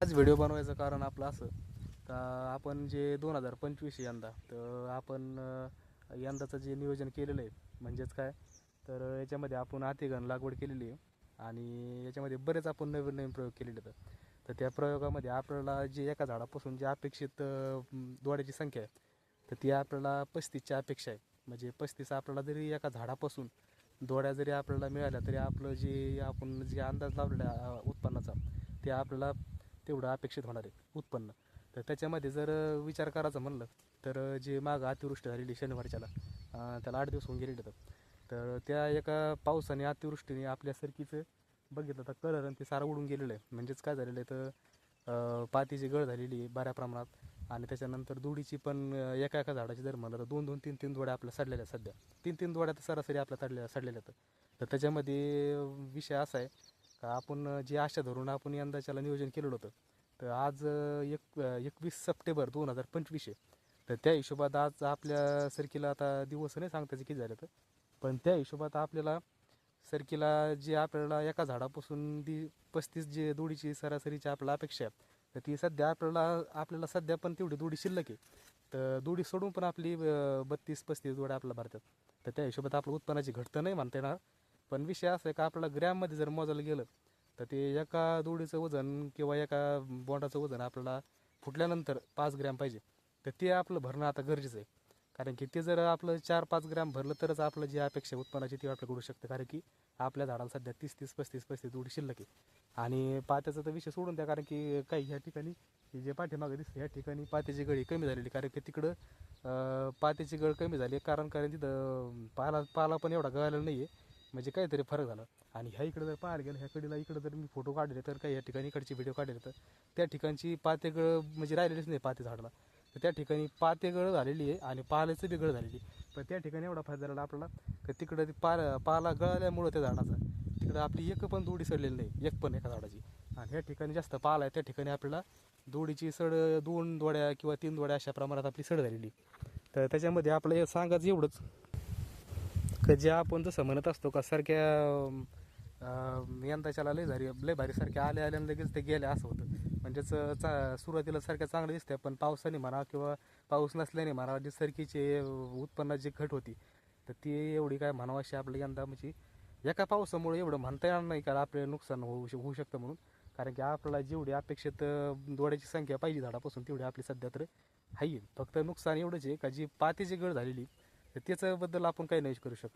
आज व्हिडिओ बनवायचं कारण आपलं असं का आपण जे दोन हजार पंचवीस यंदा तर आपण यंदाचं जे नियोजन केलेलं आहे म्हणजेच काय? तर याच्यामध्ये आपण अतिगण लागवड केलेली आहे आणि याच्यामध्ये बरेच आपण नवीन नवीन प्रयोग केलेले आहेत. तर त्या प्रयोगामध्ये आपल्याला जे एका झाडापासून जे अपेक्षित दोड्याची संख्या आहे तर ती आपल्याला पस्तीसची अपेक्षा आहे. म्हणजे पस्तीस आपल्याला जरी एका झाडापासून दोड्या जरी आपल्याला मिळाल्या तरी आपलं जे आपण जे अंदाज लावलेला उत्पन्नाचा ते आपल्याला तेवढं अपेक्षित होणार आहे उत्पन्न. तर त्याच्यामध्ये जर विचार करायचा म्हणलं तर जे मागं अतिवृष्टी झालेली शनिवारच्याला त्याला आठ दिवस होऊन गेलेले तर तर त्या एका पावसाने अतिवृष्टीने आपल्या सरकीचं बघितलं तर कलर आणि ते सारं उडून गेलेलं आहे. म्हणजेच काय झालेलं आहे तर पातीची गळ झालेली आहे बऱ्या प्रमाणात आणि त्याच्यानंतर दुडीची पण एका एका झाडाची जर म्हणलं तर दोन दोन तीन तीन दोड्या आपल्या सडलेल्या सध्या. तीन तीन दोड्या तर सरासरी आपल्या सडलेल्या सडलेल्या आहेत. तर त्याच्यामध्ये विषय असा आहे का आपण जी आशा धरून आपण यंदाच्याला नियोजन केलेलं होतं तर आज एक एकवीस सप्टेंबर दोन हजार पंचवीस आहे. तर त्या हिशोबात आज आपल्या सरकीला आता दिवस नाही सांगताचे किती झाले तर पण त्या हिशोबात आपल्याला सरकीला जे आपल्याला एका झाडापासून दी पस्तीस जे दोडीची सरासरीची आपल्याला अपेक्षा आहे तर ती सध्या आपल्याला आपल्याला सध्या पण तेवढी दोडी शिल्लक आहे. तर दोडी सोडून पण आपली बत्तीस पस्तीस दोड्या आपल्याला भरतात. तर त्या हिशोबात आपलं उत्पन्नाची घटतं नाही म्हणता येणार पण विषय असा आहे का आपल्याला ग्रॅममध्ये जर मोजायला गेलं तर ते एका दोडीचं वजन किंवा एका बोंडाचं वजन आपल्याला फुटल्यानंतर पाच ग्रॅम पाहिजे. तर ते आपलं भरणं आता गरजेचं आहे. कारण की ते जर आपलं चार पाच ग्रॅम भरलं तरच आपलं जी अपेक्षा उत्पन्नाची ती आपलं करू शकतं. कारण की आपल्या झाडाला सध्या तीस तीस पस्तीस पस्तीस दोडी शिल्लक आहे. आणि पात्याचा तर विषय सोडून द्या कारण की काही ह्या ठिकाणी जे पाठीमागं दिसते ह्या ठिकाणी पात्याची गळी कमी झालेली कारण की तिकडं पात्याची गळ कमी झाली आहे. कारण कारण तिथं पाला पाला पण एवढा गळालेला नाही आहे म्हणजे काहीतरी फरक झाला. आणि ह्या इकडे जर पाहायला गेलं ह्या कडीला इकडे जर मी फोटो काढले तर काही या ठिकाणी इकडचे व्हिडिओ काढले तर त्या ठिकाणची पातेगळ म्हणजे राहिलेलीच नाही पाते झाडाला. तर त्या ठिकाणी पातेगळ झालेली आहे आणि पाल्याचं बी गळ झालेली पण त्या ठिकाणी एवढा फायदा झाला आपल्याला का तिकडं ती पाला पाला गळाल्यामुळं त्या झाडाचा. तिकडं आपली एक पण दोडी सडलेली नाही एक पण एका झाडाची. आणि ह्या ठिकाणी जास्त पाला आहे त्या ठिकाणी आपल्याला दोडीची सड दोन दोड्या किंवा तीन दोड्या अशा प्रमाणात आपली सड झालेली तर त्याच्यामध्ये आपलं हे सांगायचं एवढंच. का जे आपण जसं म्हणत असतो का सारख्या यंदाच्याला लय झाली लय भारी सारख्या आल्या आल्या आणि लगेच ते गेल्या असं होतं. म्हणजेच चा सुरुवातीला सारख्या चांगलं दिसतंय पण पावसाने म्हणा किंवा पाऊस नसल्याने म्हणा जी सरकीचे उत्पन्नाची घट होती तर ती एवढी काय म्हणावं अशी आपल्या यंदा म्हणजे एका पावसामुळे एवढं म्हणता येणार नाही का आपले नुकसान होऊ श- होऊ शकतं म्हणून. कारण की आपल्याला जेवढी अपेक्षित डोळ्याची दोड्याची संख्या पाहिजे झाडापासून तेवढी आपली सध्या तर आहे फक्त नुकसान एवढंच आहे का जी पातीची गळ झालेली तर त्याच्याबद्दल आपण काही नाही करू शकत.